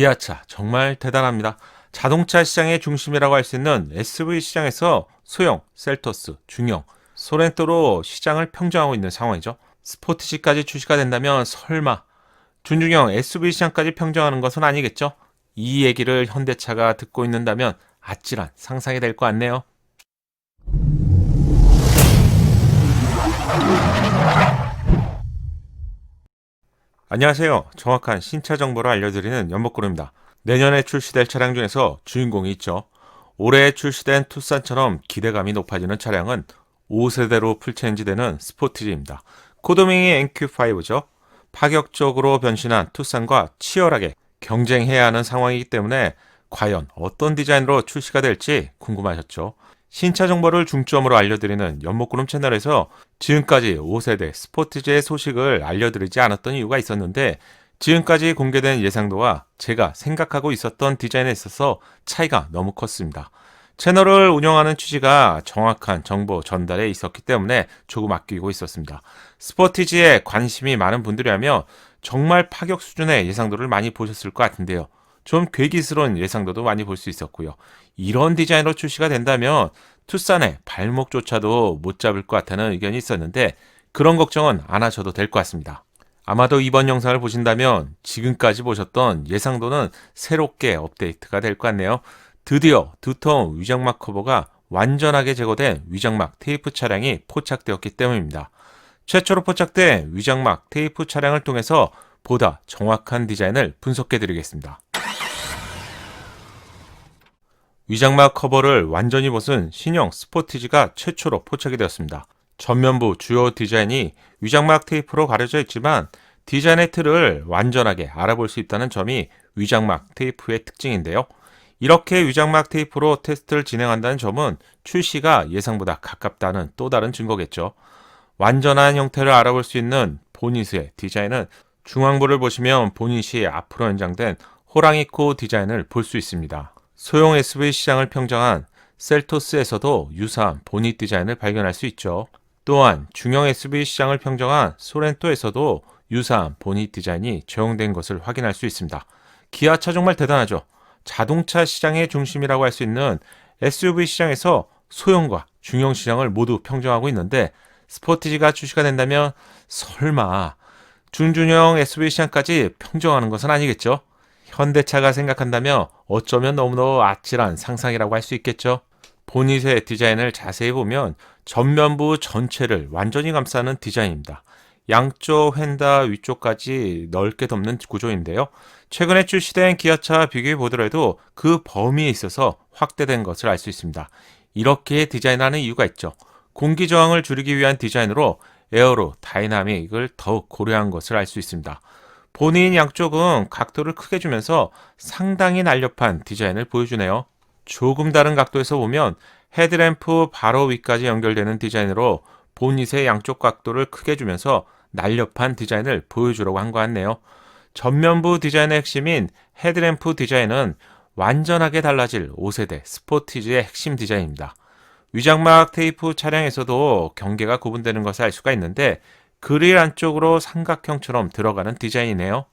기아차 정말 대단합니다. 자동차 시장의 중심이라고 할 수 있는 SV 시장에서 소형, 셀토스, 중형, 소렌토로 시장을 평정하고 있는 상황이죠. 스포티지까지 출시가 된다면 설마 준중형 SUV 시장까지 평정하는 것은 아니겠죠? 이 얘기를 현대차가 듣고 있는다면 아찔한 상상이 될 것 같네요. 안녕하세요. 정확한 신차 정보를 알려드리는 연목구루입니다. 내년에 출시될 차량 중에서 주인공이 있죠. 올해 출시된 투싼처럼 기대감이 높아지는 차량은 5세대로 풀체인지되는 스포티지입니다. 코드명이 NQ5죠. 파격적으로 변신한 투싼과 치열하게 경쟁해야 하는 상황이기 때문에 과연 어떤 디자인으로 출시가 될지 궁금하셨죠? 신차 정보를 중점으로 알려드리는 연목구름 채널에서 지금까지 5세대 스포티지의 소식을 알려드리지 않았던 이유가 있었는데 지금까지 공개된 예상도와 제가 생각하고 있었던 디자인에 있어서 차이가 너무 컸습니다. 채널을 운영하는 취지가 정확한 정보 전달에 있었기 때문에 조금 아끼고 있었습니다. 스포티지에 관심이 많은 분들이라면 정말 파격 수준의 예상도를 많이 보셨을 것 같은데요. 좀 괴기스러운 예상도도 많이 볼 수 있었고요. 이런 디자인으로 출시가 된다면 투싼의 발목조차도 못 잡을 것 같다는 의견이 있었는데 그런 걱정은 안 하셔도 될 것 같습니다. 아마도 이번 영상을 보신다면 지금까지 보셨던 예상도는 새롭게 업데이트가 될 것 같네요. 드디어 두터운 위장막 커버가 완전하게 제거된 위장막 테이프 차량이 포착되었기 때문입니다. 최초로 포착된 위장막 테이프 차량을 통해서 보다 정확한 디자인을 분석해 드리겠습니다. 위장막 커버를 완전히 벗은 신형 스포티지가 최초로 포착이 되었습니다. 전면부 주요 디자인이 위장막 테이프로 가려져 있지만 디자인의 틀을 완전하게 알아볼 수 있다는 점이 위장막 테이프의 특징인데요. 이렇게 위장막 테이프로 테스트를 진행한다는 점은 출시가 예상보다 가깝다는 또 다른 증거겠죠. 완전한 형태를 알아볼 수 있는 보닛의 디자인은 중앙부를 보시면 보닛이 앞으로 연장된 호랑이 코 디자인을 볼 수 있습니다. 소형 SUV 시장을 평정한 셀토스에서도 유사한 보닛 디자인을 발견할 수 있죠. 또한 중형 SUV 시장을 평정한 소렌토에서도 유사한 보닛 디자인이 적용된 것을 확인할 수 있습니다. 기아차 정말 대단하죠. 자동차 시장의 중심이라고 할 수 있는 SUV 시장에서 소형과 중형 시장을 모두 평정하고 있는데 스포티지가 출시가 된다면 설마 준준형 SUV 시장까지 평정하는 것은 아니겠죠? 현대차가 생각한다면 어쩌면 너무너무 아찔한 상상이라고 할 수 있겠죠? 보닛의 디자인을 자세히 보면 전면부 전체를 완전히 감싸는 디자인입니다. 양쪽 휀다 위쪽까지 넓게 덮는 구조인데요. 최근에 출시된 기아차 비교해 보더라도 그 범위에 있어서 확대된 것을 알 수 있습니다. 이렇게 디자인하는 이유가 있죠. 공기 저항을 줄이기 위한 디자인으로 에어로 다이나믹을 더욱 고려한 것을 알 수 있습니다. 본인 양쪽은 각도를 크게 주면서 상당히 날렵한 디자인을 보여주네요. 조금 다른 각도에서 보면 헤드램프 바로 위까지 연결되는 디자인으로 보닛의 양쪽 각도를 크게 주면서 날렵한 디자인을 보여주려고 한 것 같네요. 전면부 디자인의 핵심인 헤드램프 디자인은 완전하게 달라질 5세대 스포티지의 핵심 디자인입니다. 위장막 테이프 차량에서도 경계가 구분되는 것을 알 수가 있는데 그릴 안쪽으로 삼각형처럼 들어가는 디자인이네요.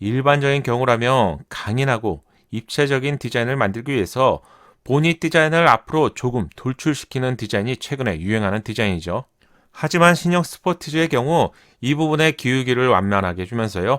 일반적인 경우라면 강인하고 입체적인 디자인을 만들기 위해서 보닛 디자인을 앞으로 조금 돌출시키는 디자인이 최근에 유행하는 디자인이죠. 하지만 신형 스포티지의 경우 이 부분의 기울기를 완만하게 해주면서요.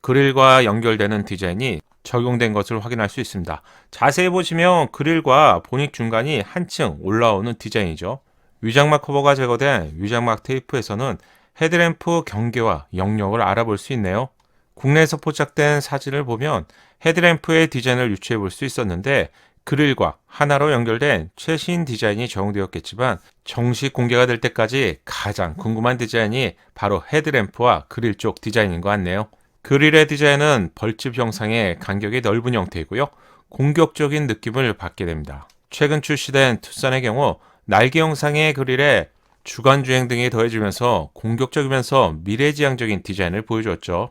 그릴과 연결되는 디자인이 적용된 것을 확인할 수 있습니다. 자세히 보시면 그릴과 보닛 중간이 한층 올라오는 디자인이죠. 위장막 커버가 제거된 위장막 테이프에서는 헤드램프 경계와 영역을 알아볼 수 있네요. 국내에서 포착된 사진을 보면 헤드램프의 디자인을 유추해 볼 수 있었는데 그릴과 하나로 연결된 최신 디자인이 적용되었겠지만 정식 공개가 될 때까지 가장 궁금한 디자인이 바로 헤드램프와 그릴 쪽 디자인인 것 같네요. 그릴의 디자인은 벌집 형상의 간격이 넓은 형태이고요. 공격적인 느낌을 받게 됩니다. 최근 출시된 투싼의 경우 날개 형상의 그릴에 주간 주행 등이 더해지면서 공격적이면서 미래지향적인 디자인을 보여주었죠.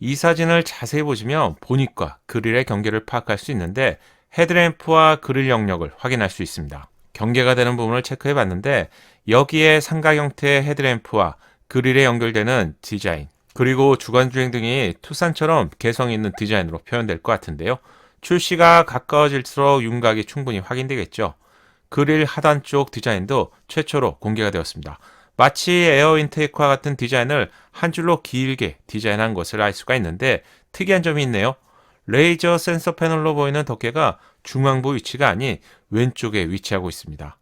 이 사진을 자세히 보시면 보닛과 그릴의 경계를 파악할 수 있는데 헤드램프와 그릴 영역을 확인할 수 있습니다. 경계가 되는 부분을 체크해 봤는데 여기에 삼각 형태의 헤드램프와 그릴에 연결되는 디자인, 그리고 주간 주행 등이 투싼처럼 개성 있는 디자인으로 표현될 것 같은데요. 출시가 가까워질수록 윤곽이 충분히 확인되겠죠. 그릴 하단 쪽 디자인도 최초로 공개가 되었습니다. 마치 에어 인테이크와 같은 디자인을 한 줄로 길게 디자인한 것을 알 수가 있는데 특이한 점이 있네요. 레이저 센서 패널로 보이는 덮개가 중앙부 위치가 아닌 왼쪽에 위치하고 있습니다.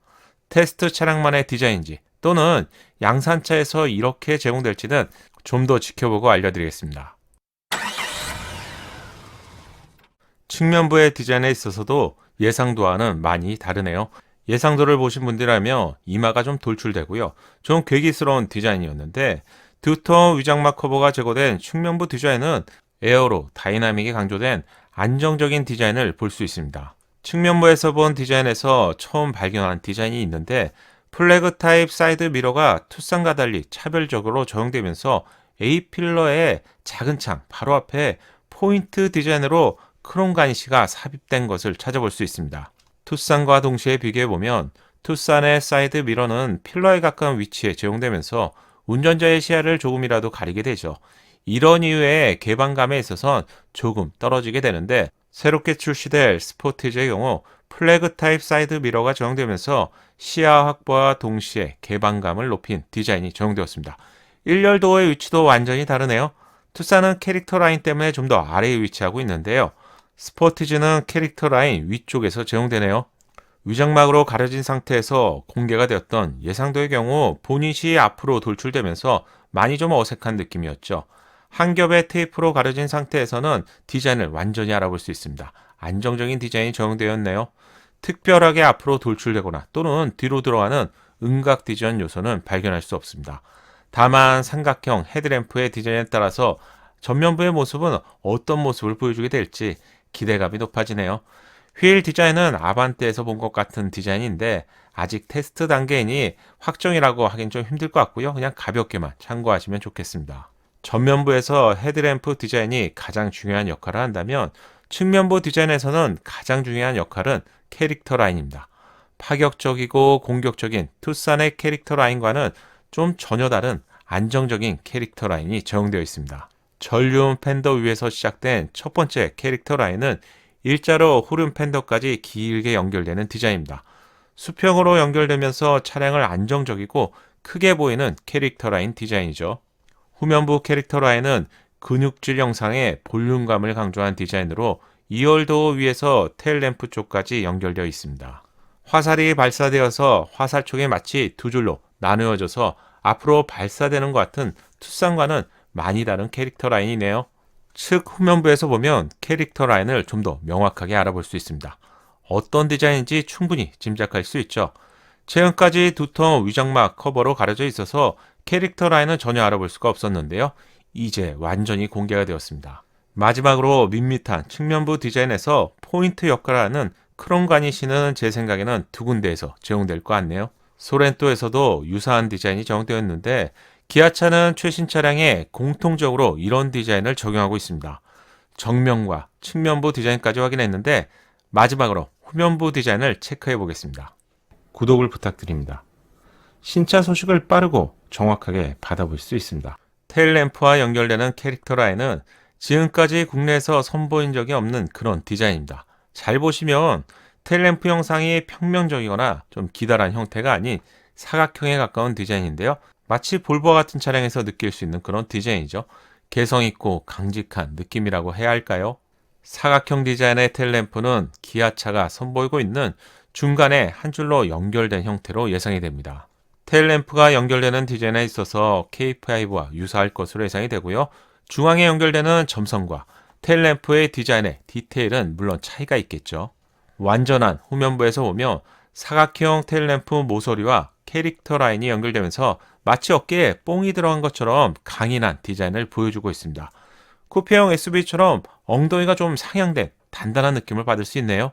테스트 차량만의 디자인인지 또는 양산차에서 이렇게 제공될지는 좀 더 지켜보고 알려드리겠습니다. 측면부의 디자인에 있어서도 예상도와는 많이 다르네요. 예상도를 보신 분들이라면 이마가 좀 돌출되고요. 좀 괴기스러운 디자인이었는데 두터 위장막 커버가 제거된 측면부 디자인은 에어로 다이나믹이 강조된 안정적인 디자인을 볼 수 있습니다. 측면부에서 본 디자인에서 처음 발견한 디자인이 있는데 플래그 타입 사이드 미러가 투싼과 달리 차별적으로 적용되면서 A 필러의 작은 창 바로 앞에 포인트 디자인으로 크롬 가니시가 삽입된 것을 찾아볼 수 있습니다. 투싼과 동시에 비교해보면 투싼의 사이드 미러는 필러에 가까운 위치에 제공되면서 운전자의 시야를 조금이라도 가리게 되죠. 이런 이유에 개방감에 있어선 조금 떨어지게 되는데 새롭게 출시될 스포티지의 경우 플래그 타입 사이드 미러가 적용되면서 시야 확보와 동시에 개방감을 높인 디자인이 적용되었습니다. 1열도의 위치도 완전히 다르네요. 투싼은 캐릭터 라인 때문에 좀 더 아래에 위치하고 있는데요. 스포티지는 캐릭터 라인 위쪽에서 제공되네요. 위장막으로 가려진 상태에서 공개가 되었던 예상도의 경우 보닛이 앞으로 돌출되면서 많이 좀 어색한 느낌이었죠. 한 겹의 테이프로 가려진 상태에서는 디자인을 완전히 알아볼 수 있습니다. 안정적인 디자인이 적용되었네요. 특별하게 앞으로 돌출되거나 또는 뒤로 들어가는 음각 디자인 요소는 발견할 수 없습니다. 다만 삼각형 헤드램프의 디자인에 따라서 전면부의 모습은 어떤 모습을 보여주게 될지 기대감이 높아지네요. 휠 디자인은 아반떼에서 본 것 같은 디자인인데 아직 테스트 단계이니 확정이라고 하긴 좀 힘들 것 같고요. 그냥 가볍게만 참고하시면 좋겠습니다. 전면부에서 헤드램프 디자인이 가장 중요한 역할을 한다면 측면부 디자인에서는 가장 중요한 역할은 캐릭터 라인입니다. 파격적이고 공격적인 투싼의 캐릭터 라인과는 좀 전혀 다른 안정적인 캐릭터 라인이 적용되어 있습니다. 전륜 팬더 위에서 시작된 첫 번째 캐릭터 라인은 일자로 후륜 팬더까지 길게 연결되는 디자인입니다. 수평으로 연결되면서 차량을 안정적이고 크게 보이는 캐릭터 라인 디자인이죠. 후면부 캐릭터 라인은 근육질 형상의 볼륨감을 강조한 디자인으로 2열도 위에서 테일램프 쪽까지 연결되어 있습니다. 화살이 발사되어서 화살촉이 마치 두 줄로 나누어져서 앞으로 발사되는 것 같은 투싼과는 많이 다른 캐릭터 라인이네요. 측 후면부에서 보면 캐릭터 라인을 좀 더 명확하게 알아볼 수 있습니다. 어떤 디자인인지 충분히 짐작할 수 있죠. 최근까지 두통 위장막 커버로 가려져 있어서 캐릭터 라인은 전혀 알아볼 수가 없었는데요. 이제 완전히 공개가 되었습니다. 마지막으로 밋밋한 측면부 디자인에서 포인트 역할을 하는 크롬 가니시는 제 생각에는 두 군데에서 제공될 것 같네요. 소렌토에서도 유사한 디자인이 적용되었는데 기아차는 최신 차량에 공통적으로 이런 디자인을 적용하고 있습니다. 정면과 측면부 디자인까지 확인했는데 마지막으로 후면부 디자인을 체크해 보겠습니다. 구독을 부탁드립니다. 신차 소식을 빠르고 정확하게 받아볼 수 있습니다. 테일램프와 연결되는 캐릭터 라인은 지금까지 국내에서 선보인 적이 없는 그런 디자인입니다. 잘 보시면 테일램프 형상이 평면적이거나 좀 기다란 형태가 아닌 사각형에 가까운 디자인인데요. 마치 볼보와 같은 차량에서 느낄 수 있는 그런 디자인이죠. 개성 있고 강직한 느낌이라고 해야 할까요? 사각형 디자인의 텔램프는 기아차가 선보이고 있는 중간에 한 줄로 연결된 형태로 예상이 됩니다. 테일램프가 연결되는 디자인에 있어서 K5와 유사할 것으로 예상이 되고요. 중앙에 연결되는 점선과 테일램프의 디자인의 디테일은 물론 차이가 있겠죠. 완전한 후면부에서 보면 사각형 테일램프 모서리와 캐릭터 라인이 연결되면서 마치 어깨에 뽕이 들어간 것처럼 강인한 디자인을 보여주고 있습니다. 쿠페형 SUV처럼 엉덩이가 좀 상향된 단단한 느낌을 받을 수 있네요.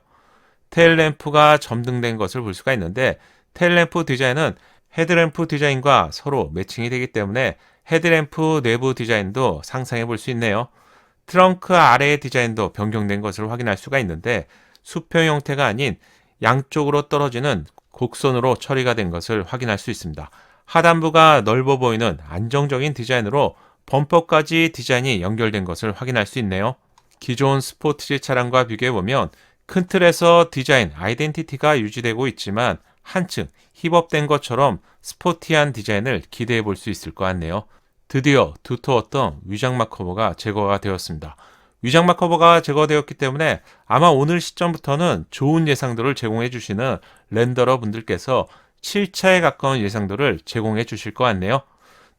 테일램프가 점등된 것을 볼 수가 있는데 테일램프 디자인은 헤드램프 디자인과 서로 매칭이 되기 때문에 헤드램프 내부 디자인도 상상해 볼 수 있네요. 트렁크 아래의 디자인도 변경된 것을 확인할 수가 있는데 수평 형태가 아닌 양쪽으로 떨어지는 곡선으로 처리가 된 것을 확인할 수 있습니다. 하단부가 넓어 보이는 안정적인 디자인으로 범퍼까지 디자인이 연결된 것을 확인할 수 있네요. 기존 스포티지 차량과 비교해보면 큰 틀에서 디자인 아이덴티티가 유지되고 있지만 한층 힙업된 것처럼 스포티한 디자인을 기대해 볼 수 있을 것 같네요. 드디어 두터웠던 위장막 커버가 제거가 되었습니다. 위장막 커버가 제거되었기 때문에 아마 오늘 시점부터는 좋은 예상도를 제공해 주시는 렌더러 분들께서 7차에 가까운 예상도를 제공해 주실 것 같네요.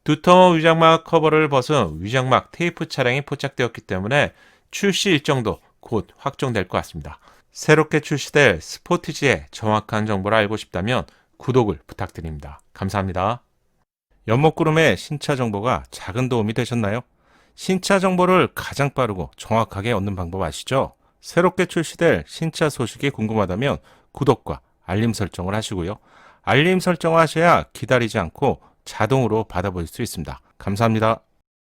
두터운 위장막 커버를 벗은 위장막 테이프 차량이 포착되었기 때문에 출시 일정도 곧 확정될 것 같습니다. 새롭게 출시될 스포티지의 정확한 정보를 알고 싶다면 구독을 부탁드립니다. 감사합니다. 연목구름의 신차 정보가 작은 도움이 되셨나요? 신차 정보를 가장 빠르고 정확하게 얻는 방법 아시죠? 새롭게 출시될 신차 소식이 궁금하다면 구독과 알림 설정을 하시고요. 알림 설정을 하셔야 기다리지 않고 자동으로 받아볼 수 있습니다. 감사합니다.